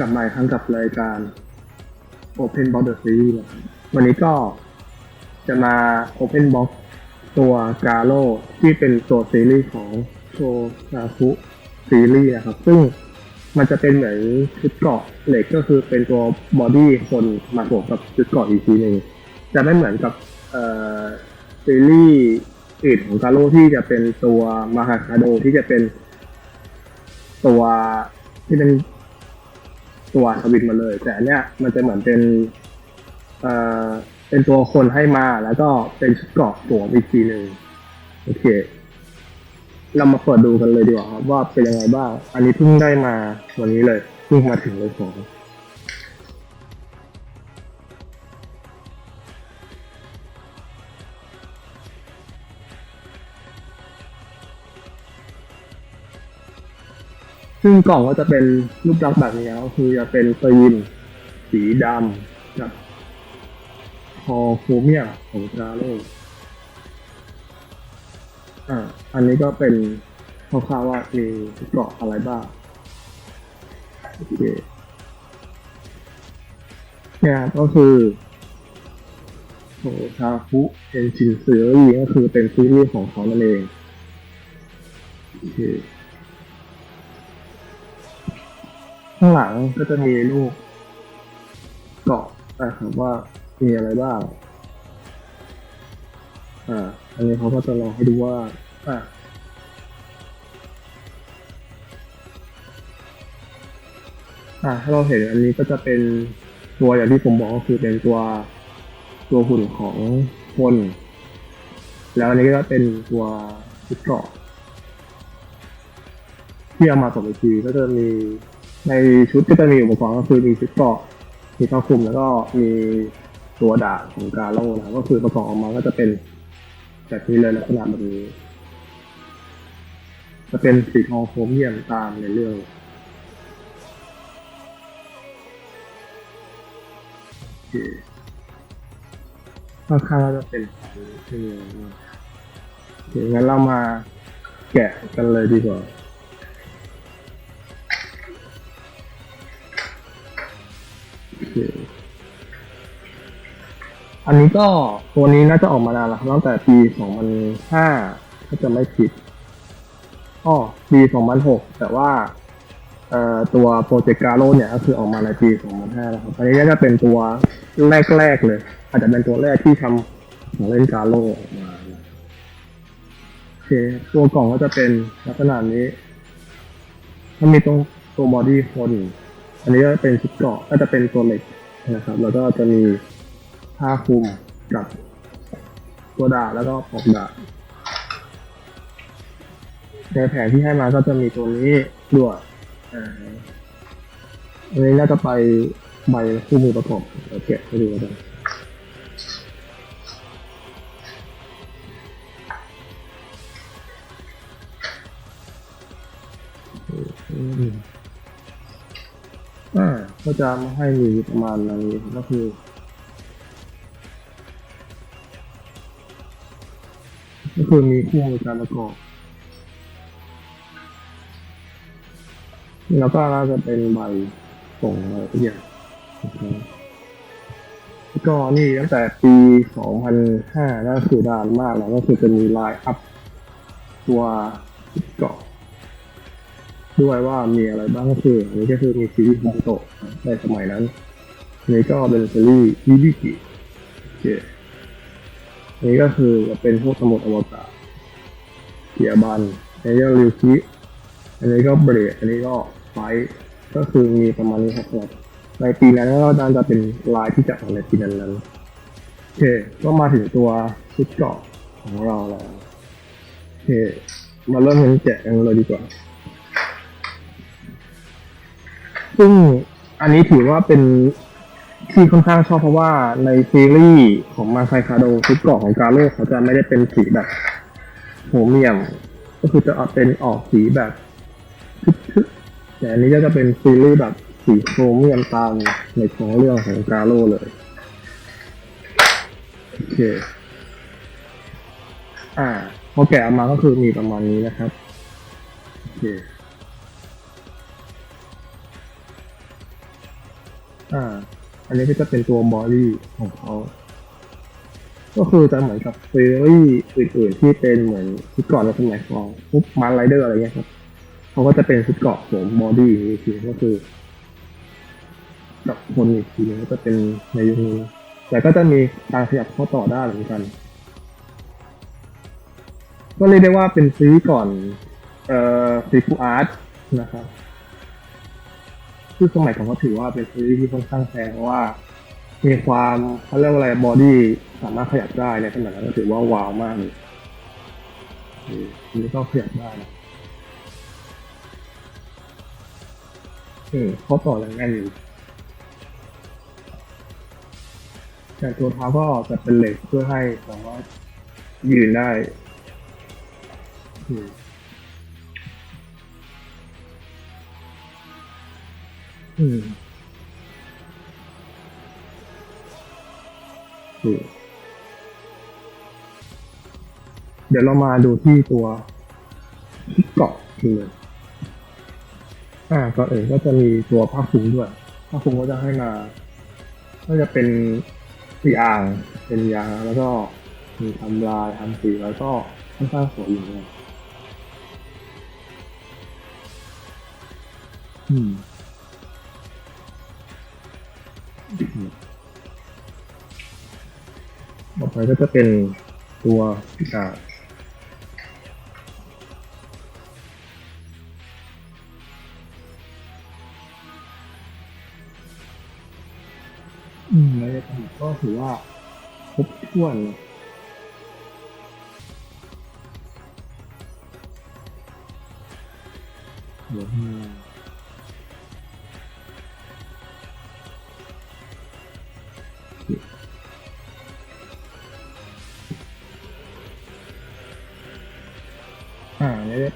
กลับมาอีกครั้งกับรายการ Open Box The Series วันนี้ก็จะมา Open Box ตัวกาโ o ที่เป็นตัวซีรีส์ของโชซาคุซีรีส์นะครับ ซึ่งมันจะเป็นเหมือนชุดเกราะเหล็กก็คือเป็นตัวบอดี้คนมาบวกกับชุดเกราะอีกทีหนึ่งจะไม่เหมือนกับเซีรีส์อื่นของกาโ o ที่จะเป็นตัวมาฮาคาโดที่จะเป็นตัวที่เป็น ตัวสวิตมาเลย แต่อันเนี้ยมันจะเหมือนเป็นเอ่อเป็นตัวคนให้มาแล้วก็เป็นชุดเกราะสวมอีกทีหนึ่งโอเค เรามาเปิดดูกันเลยดีกว่าครับว่าเป็นยังไงบ้าง อันนี้เพิ่งได้มาวันนี้เลยเพิ่งมาถึงเลยของ ซึ่งกล่องก็จะเป็นรูปลักษณ์แบบนี้ก็คือจะเป็นฟิล์มสีดำกับคอโครเมียของกาโลอ่า อันนี้ก็เป็นคร่าวๆว่ามีเกราะอะไรบ้างโอเคเนี่ยก็คือโหชาคุเอ็นชินซีรีส์ก็คือเป็นซีรีส์ของเขานั่นเองโอเค ข้างหลังก็จะมีรูปเกาะนะครับว่ามีอะไรบ้าง อ่า อันนี้เขาก็จะลองให้ดูว่า อ่าอ่าถ้าเราเห็นอันนี้ก็จะเป็นตัวอย่างที่ผมบอกก็คือเป็นตัวตัวหุ่นของคน แล้วอันนี้ก็เป็นตัวชุดเกราะที่เอามาต่อไปทีก็จะมี ในชุดก็จะมีอุปกรณ์ก็คือมีชุดเกราะมีผ้าคลุมแล้วก็มีตัวดาบของกาโล่นะก็คือประกอบออกมาก็จะเป็นแบบนี้เลยลักษณะแบบนี้จะเป็นสีทองโครเมียมตามในเรื่องโอเคข้างจะเป็นแบบนี้ที่มีนะโอเคงั้นเรามาแกะกันเลยดีกว่า อันนี้ก็ตัวนี้น่าจะออกมานานแล้วครับตั้งแต่ปี2005ถ้าจะไม่ผิดอ้อปี2006 แต่ว่าตัวโปรเจกต์กาโ o เนี่ยก็คือออกมาในปี 2005นะครับ อันนี้น่าจะเป็นตัวแรกๆเลย อาจจะเป็นตัวแรกที่ทำของเล่นกาโ o ออกมาโอเค ตัวกล่องก็จะเป็นลักษณะนี้ ถ้ามีตรงตัวบอดี้คน อันนี้ก็เป็นชุดเกราะก็จะเป็นตัวเหล็กนะครับ แล้วก็จะมีผ้าคลุมกับตัวดาบแล้วก็ปอกดาบในแผนที่ให้มาก็จะมีตัวนี้ด้วยอันนี้น่าจะไปใบคู่มือประกอบเดี๋ยวแกะให้ดูกัน จะมาให้มีประมาณนี้ก็คือก็คือมีคู่มือการประกอบแล้วก็น่าจะเป็นใบส่งอะไรทุกอย่างก็นี่ตั้งแต่ปี 2005นั่นคือดานมากแล้วก็คือจะมีไลน์อัพตัว ด้วยว่ามีอะไรบ้างก็คืออันนี้ก็คือมีซีรีส์บุโตะในสมัยนั้นอันนี้ก็เป็นซีรีส์อีบิกิโอเคอันนี้ก็คือจะเป็นพวกสมุดอวกาศเกียบันอันนี้ก็ริวคิอันนี้ก็เบรดอันนี้ก็ไฟก็คือมีประมาณนี้ครับในปีนั้นก็น่าจะเป็นลายที่จะออกในปีนั้นนั้นโอเคก็มาถึงตัวชุดเกาะของเราแล้วโอเคมาเริ่มกันแจกกันเลยดีกว่า ซึ่งอันนี้ถือว่าเป็นที่ค่อนข้างชอบเพราะว่าในซีรีส์ของมาไซคาโดชุดเกาะของกาโลเขาจะไม่ได้เป็นสีแบบโฮเมียม ก็คือจะออกเป็นออกสีแบบทึบๆแต่อันนี้ก็จะเป็นซีรีส์แบบสีโครเมียมตามในของเรื่องของกาโลเลยโอเคอ่าพอแกะออกมาก็คือมีประมาณนี้นะครับโอเค อ่า อันนี้ก็จะเป็นตัวบอดี้ของเขา ก็คือจะเหมือนกับซีรีส์อื่นๆที่เป็นเหมือนชุดเกราะในสมัยก่อนพวกมันไรเดอร์อะไรเงี้ยครับเขาก็จะเป็นชุดเกราะสวมบอดี้อีกทีก็คือกับคนอีกทีนึงก็จะเป็นในยุคนี้แต่ก็จะมีการขยับข้อต่อได้เหมือนกัน ก็เรียกได้ว่าเป็นซีก่อน เอ่อซีฟูอาร์ตนะครับ ซึ่งสมัยก่อนก็ถือว่าเป็นซีรีส์ที่ค่อนข้างแพงเพราะว่า มีความเขาเรียกว่าอะไรบอดี้สามารถขยับได้ในขนาดนั้นก็ถือว่าว้าวมากเลยนนี้ก็ขยับได้นะอืมข้อต่อยังแน่นอยู่แต่ตัวเท้าก็จะเป็นเหล็กเพื่อให้สามารถยืนได้อืม อืมเดี๋ยวเรามาดูที่ตัวเกาะทีนึงอ่าก่อนอื่นก็จะมีตัวผ้าคลุมด้วยผ้าคลุมก็จะให้มาก็จะเป็นสีอ่างเป็นยางแล้วก็มีทำลายทำสีแล้วก็ค่อนข้างสวยอยู่เลยอืม ต่อไปก็จะเป็นตัวอ่าอืมแล้วก็ถือว่าครบถ้วนเดี๋ยวมาอ่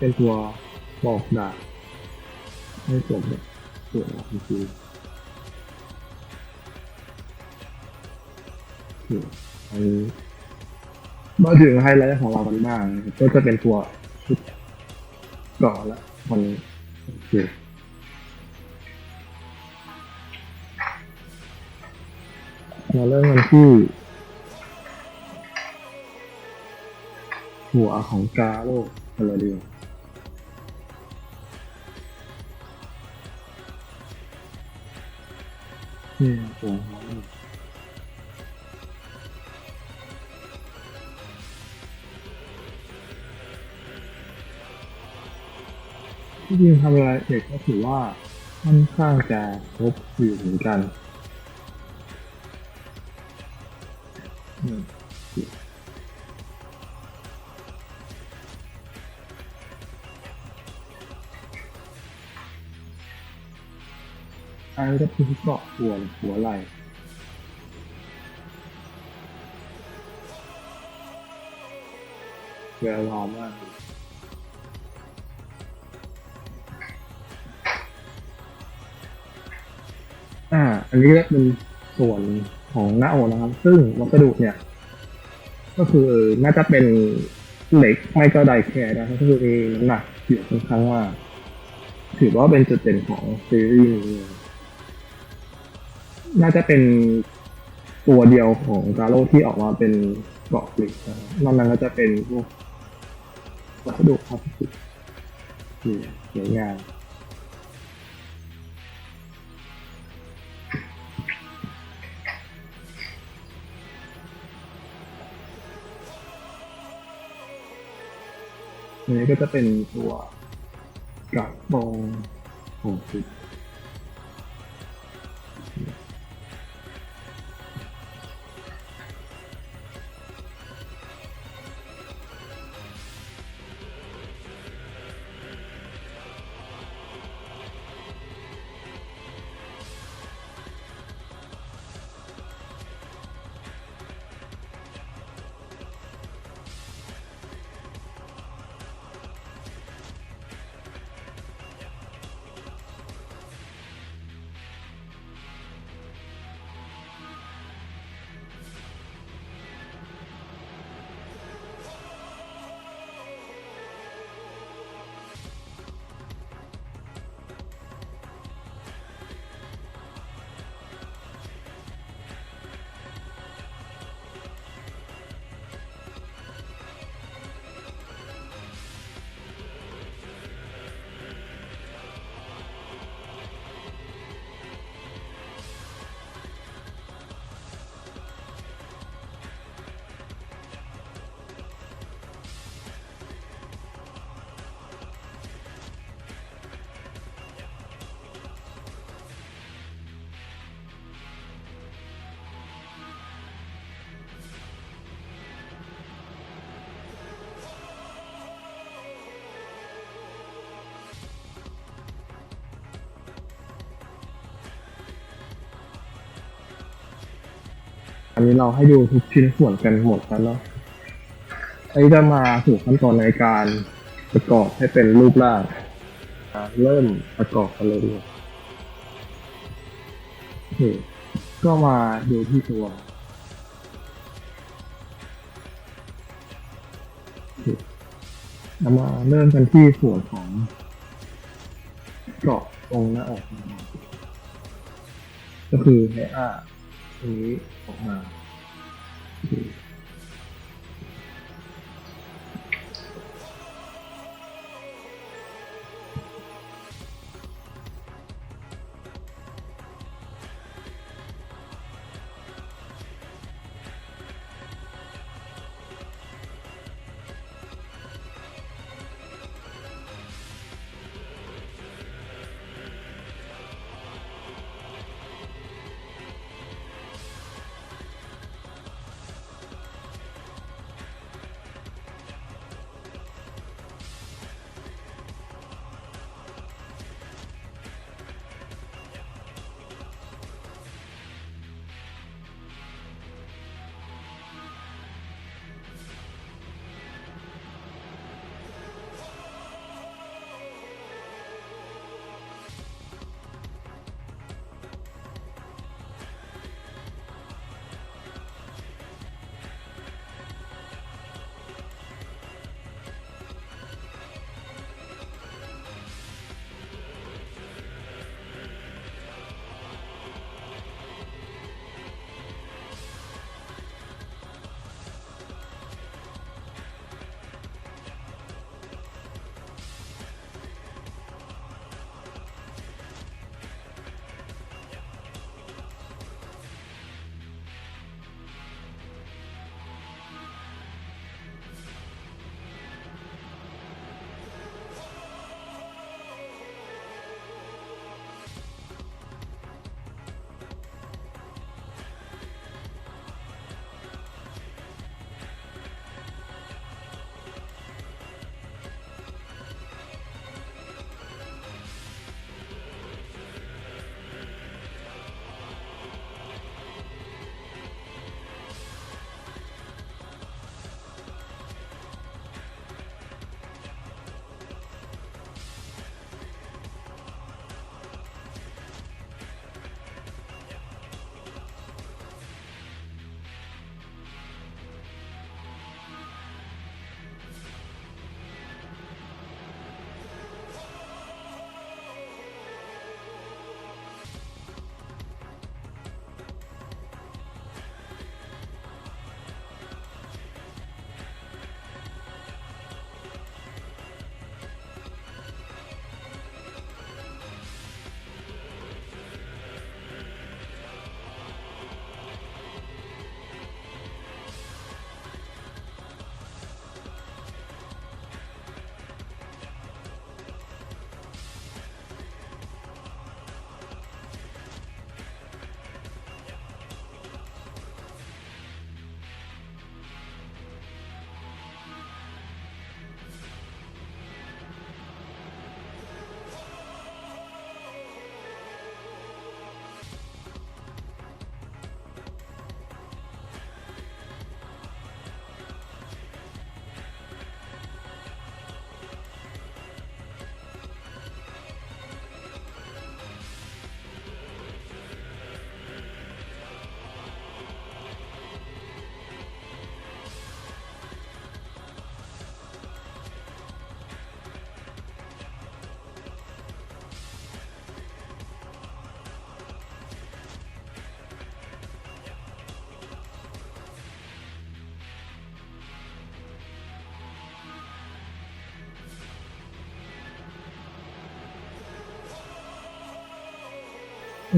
เป็นตัวบอกดาบให้สมเนี่ยสวยจริงๆมอันนี้มาถึงไฮไลท์ของเรากันบ้างก็จะเป็นตัวชุดก่อนละวันนี้โอเคมาเริ่มกันที่หัวของกาโลพาราเดียว องมันที่จริงทำรายละเอียดก็ถือว่าค่อนข้างจะครบอยู่เหมือนกันอืมอันนี้ก็คือเกาะหัวหัวไหล่แวววาวมากอ่า อันนี้ก็เป็นส่วนของหน้าอกนะครับ ซึ่งวัสดุเนี่ย ก็คือน่าจะเป็นเหล็กไม่ก็ไดแคร์นะครับก็คือมีน้ำหนักอยู่ค่อนข้างมาถือว่าเป็นจุดเด่นของซีรีส์นี้ น่าจะเป็นตัวเดียวของกาโร่ที่ออกมาเป็นเกาะกลิกนะครับนอกนั้นก็จะเป็นพวกวัสดุพลาสติกที่สวยงามอันนี้ก็จะเป็นตัวกระบองของสิ นนี้เราให้ดูทุกชิ้นส่วนกันหมดแล้วเนาะอันนี้จะมาสู่ขั้นตอนในการประกอบให้เป็นรูปร่างเริ่มประกอบกันเลยดีกว่าก็มาดูที่ตัวโอเรามาเริ่มกันที่ส่วนของเกาะตรงหน้าอกของเราก็คือให้อ้า ตรงนี้ออกมา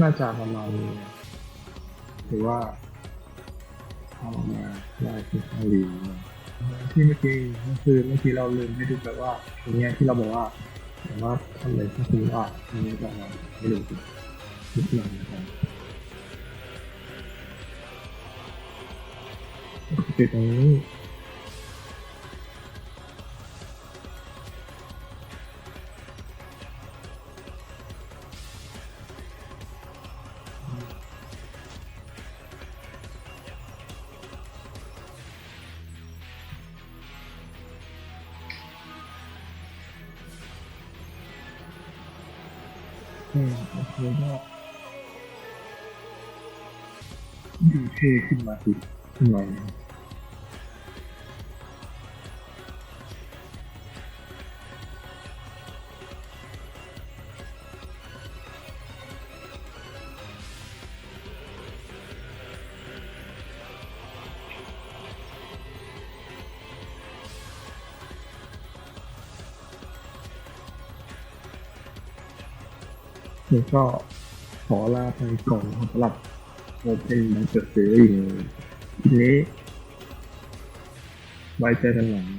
น่าจะประมาณนี้ถือว่าทำออกมาได้ค่อนข้างดีที่เมื่อกี้ก็คือเมื่อกี้เราลืมให้ดูแบบว่าตรงเนี้ยที่เราบอกว่าสามารถทำอะไรถ้าคุณว่าอันนี้จะมาให้ดูนิดหน่อยนะครับปิดตรงนี้ ท่ขึ้นมาสิขึ้นมาแล้วก็ขอลาไปก่อนสำหรับ โอเพนบังเกิดซีรีส์ทีนี้ไว้เจอกันหลัง